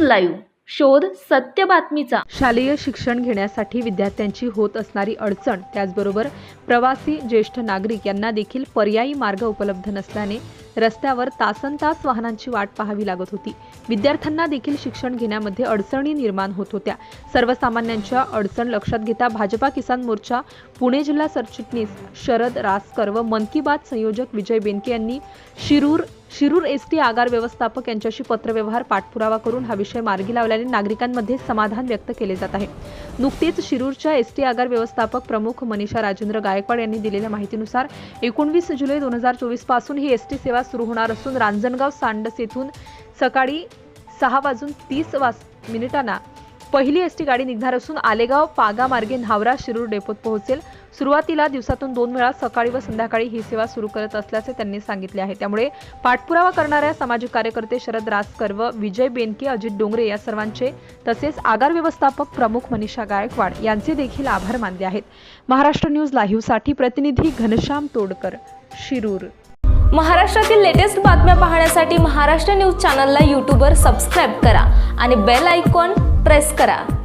Live. शोध सत्य बातमीचा. शालेय शिक्षण घेण्यासाठी विद्यार्थ्यांची होत असणारी अडचण त्याचबरोबर प्रवासी ज्येष्ठ नागरिक यांना देखील पर्यायी मार्ग उपलब्ध नसल्याने रस्त्यावर तासन तास वाहनांची वाट पाहावी लागत होती. विद्यार्थ्यांना देखील शिक्षण घेण्यामध्ये अडचणी निर्माण होत होत्या. सर्वसामान्यांच्या अडचण लक्षात घेता भाजपा किसान मोर्चा पुणे जिल्हा सरचिटणीस शरद रासकर व मन की बात संयोजक विजय बेनके यांनी शिरूर शिरूर एस टी आगार व्यवस्थापक यांच्याशी पत्रव्यवहार पाठपुरावा करून हा विषय मार्गी लावल्याने नागरिकांमध्ये समाधान व्यक्त केले जात आहे. नुकतीच शिरूरच्या एस टी आगार व्यवस्थापक प्रमुख मनीषा राजेंद्र गायकवाड यांनी दिलेल्या माहितीनुसार एकोणवीस जुलै दोन हजार चोवीसपासून ही एस टी सेवा सुरू होणार असून रांजणगाव सांडस येथून सकाळी सहा वाजून तीस वाज मिनिटांना पहिली एस टी गाडी निघणार असून आलेगाव पागा मार्गे न्हावरा शिरूर डेपोत पोहोचेल. सुरुवातीला दिवसातून दोन वेळा सकाळी व संध्याकाळी ही सेवा सुरू करत असल्याचे त्यांनी सांगितले आहे. त्यामुळे पाठपुरावा करणाऱ्या सामाजिक कार्यकर्ते शरद रासकर व विजय बेनके अजित डोंगरे या सर्वांचे तसेच आगार व्यवस्थापक प्रमुख मनीषा गायकवाड यांचे देखील आभार मानले आहेत. महाराष्ट्र न्यूज लाईव्हसाठी प्रतिनिधी घनश्याम तोडकर शिरूर. महाराष्ट्रातील लेटेस्ट बातम्या पाहण्यासाठी महाराष्ट्र न्यूज चॅनलला यूट्यूबवर सबस्क्राईब करा आणि बेल आयकॉन प्रेस करा.